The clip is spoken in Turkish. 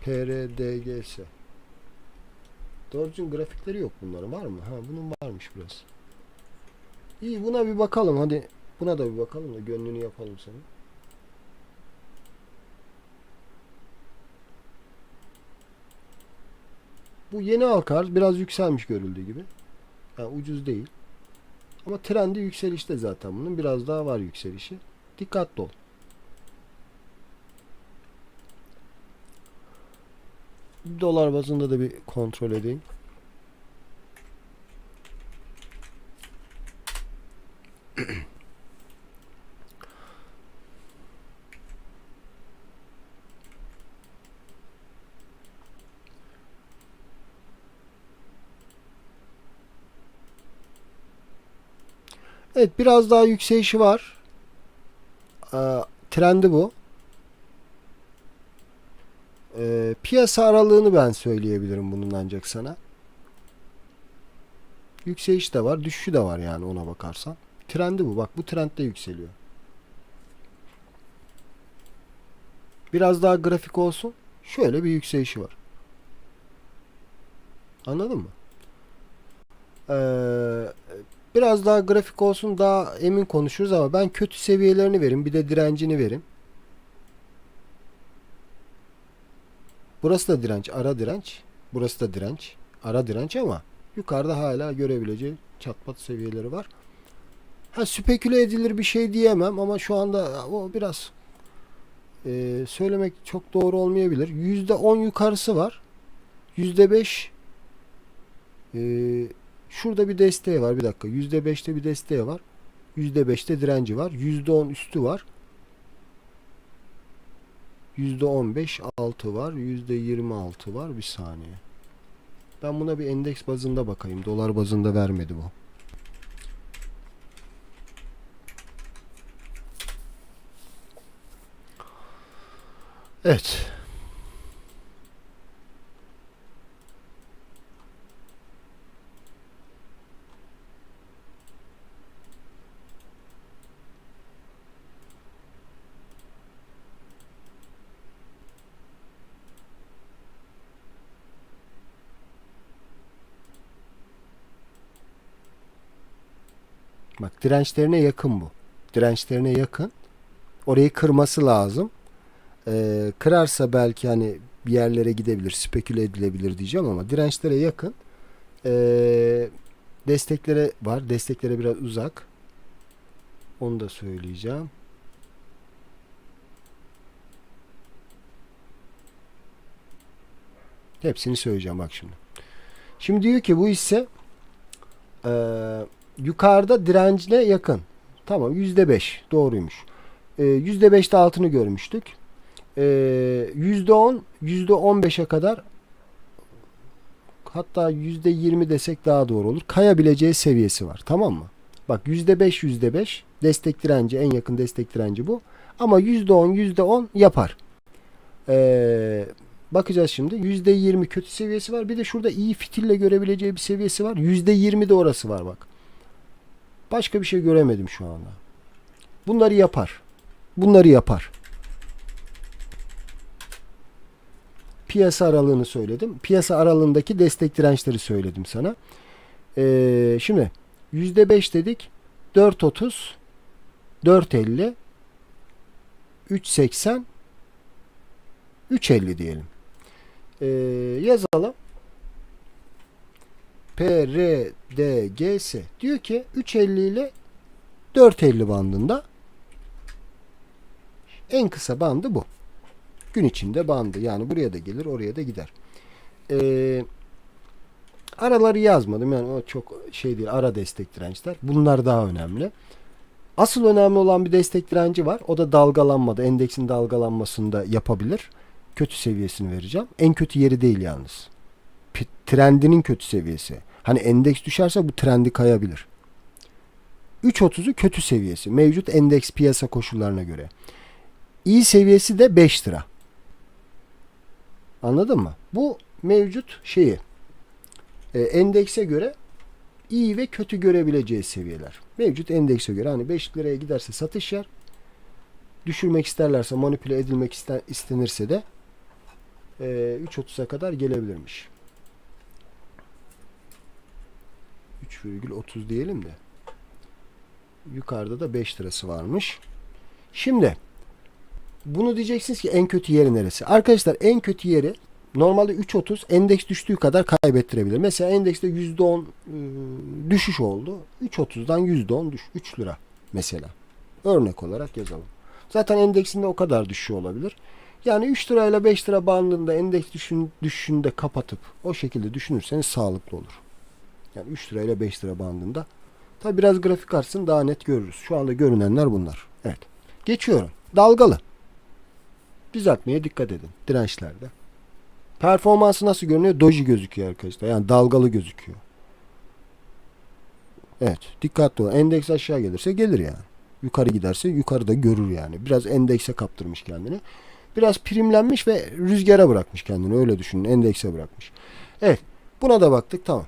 PRDGS. Doğru düzgün grafikleri yok bunların. Var mı? Ha bunun varmış biraz. İyi buna bir bakalım. Hadi buna da bir bakalım da gönlünü yapalım senin. Bu yeni halka biraz yükselmiş görüldüğü gibi. Yani ucuz değil. Ama trendi yükselişte zaten bunun. Biraz daha var yükselişi. Dikkatli ol. Dolar bazında da bir kontrol edeyim. Evet biraz daha yükselişi var. Ee, trendi bu. Ee, piyasa aralığını ben söyleyebilirim bunun ancak sana. Yükseliş de var, düşüşü de var yani ona bakarsan. Trendi bu. Bak bu trendde yükseliyor. Biraz daha grafik olsun. Şöyle bir yükselişi var. Anladın mı? Ee, biraz daha grafik olsun daha emin konuşuruz ama ben kötü seviyelerini verim. Bir de direncini verim. Burası da direnç, ara direnç. Burası da direnç, ara direnç ama yukarıda hala görebileceği çatpat seviyeleri var. Ha speküle edilir bir şey diyemem ama şu anda o biraz e, söylemek çok doğru olmayabilir. %10 yukarısı var. %5 e, şurada bir desteği var. Bir dakika. %5'te bir desteği var. %5'te direnci var. %10 üstü var. %15 altı var. %26 var. Bir saniye. Ben buna bir endeks bazında bakayım. Dolar bazında vermedi bu. Evet. Bak dirençlerine yakın bu. Dirençlerine yakın. Orayı kırması lazım. Ee, kırarsa belki hani bir yerlere gidebilir, speküle edilebilir diyeceğim ama dirençlere yakın. Ee, desteklere var. Desteklere biraz uzak. Onu da söyleyeceğim. Hepsini söyleyeceğim bak şimdi. Şimdi diyor ki bu hisse eee yukarıda direncine yakın. Tamam %5 doğruymuş. Ee, %5'te altını görmüştük. Ee, %10 %15'e kadar hatta %20 desek daha doğru olur. Kayabileceği seviyesi var. Tamam mı? Bak %5 %5 destek direnci en yakın destek direnci bu. Ama %10 %10 yapar. Ee, bakacağız şimdi. %20 kötü seviyesi var. Bir de şurada iyi fitille görebileceği bir seviyesi var. %20 de orası var bak. Başka bir şey göremedim şu anda. Bunları yapar. Bunları yapar. Piyasa aralığını söyledim. Piyasa aralığındaki destek dirençleri söyledim sana. Ee, şimdi %5 dedik. 4.30 4.50 3.80 3.50 diyelim. Ee, yazalım. PRDGS diyor ki 350 ile 450 bandında en kısa bandı bu. Gün içinde bandı. Yani buraya da gelir oraya da gider. Ee, araları yazmadım. Yani o çok şey değil. Ara destek dirençler. Bunlar daha önemli. Asıl önemli olan bir destek direnci var. O da dalgalanmada. Endeksin dalgalanmasında yapabilir. Kötü seviyesini vereceğim. En kötü yeri değil yalnız. Trendinin kötü seviyesi. Hani endeks düşerse bu trendi kayabilir. 3.30'u kötü seviyesi. Mevcut endeks piyasa koşullarına göre. İyi seviyesi de 5 lira. Anladın mı? Bu mevcut şeyi e, endekse göre iyi ve kötü görebileceği seviyeler. Mevcut endekse göre hani 5 liraya giderse satış yer. Düşürmek isterlerse manipüle edilmek isten, istenirse de e, 3.30'a kadar gelebilirmiş. 3,30 diyelim de. Yukarıda da 5 lirası varmış. Şimdi bunu diyeceksiniz ki en kötü yeri neresi? Arkadaşlar en kötü yeri normalde 3.30 endeks düştüğü kadar kaybettirebilir. Mesela endekste %10 e, düşüş oldu. 3.30'dan %10 düş. 3 lira mesela. Örnek olarak yazalım. Zaten endeksinde o kadar düşüş olabilir. Yani 3 lirayla 5 lira bandında endeks düşün, düşüşünde kapatıp o şekilde düşünürseniz sağlıklı olur. Yani 3 lirayla 5 lira bandında. Tabi biraz grafik açsın daha net görürüz. Şu anda görünenler bunlar. Evet. Geçiyorum. Dalgalı. Düzeltmeye dikkat edin. Dirençlerde. Performansı nasıl görünüyor? Doji gözüküyor arkadaşlar. Yani dalgalı gözüküyor. Evet. Dikkatli olun. Endeks aşağı gelirse gelir yani. Yukarı giderse yukarıda görür yani. Biraz endekse kaptırmış kendini. Biraz primlenmiş ve rüzgara bırakmış kendini. Öyle düşünün. Endekse bırakmış. Evet. Buna da baktık. Tamam.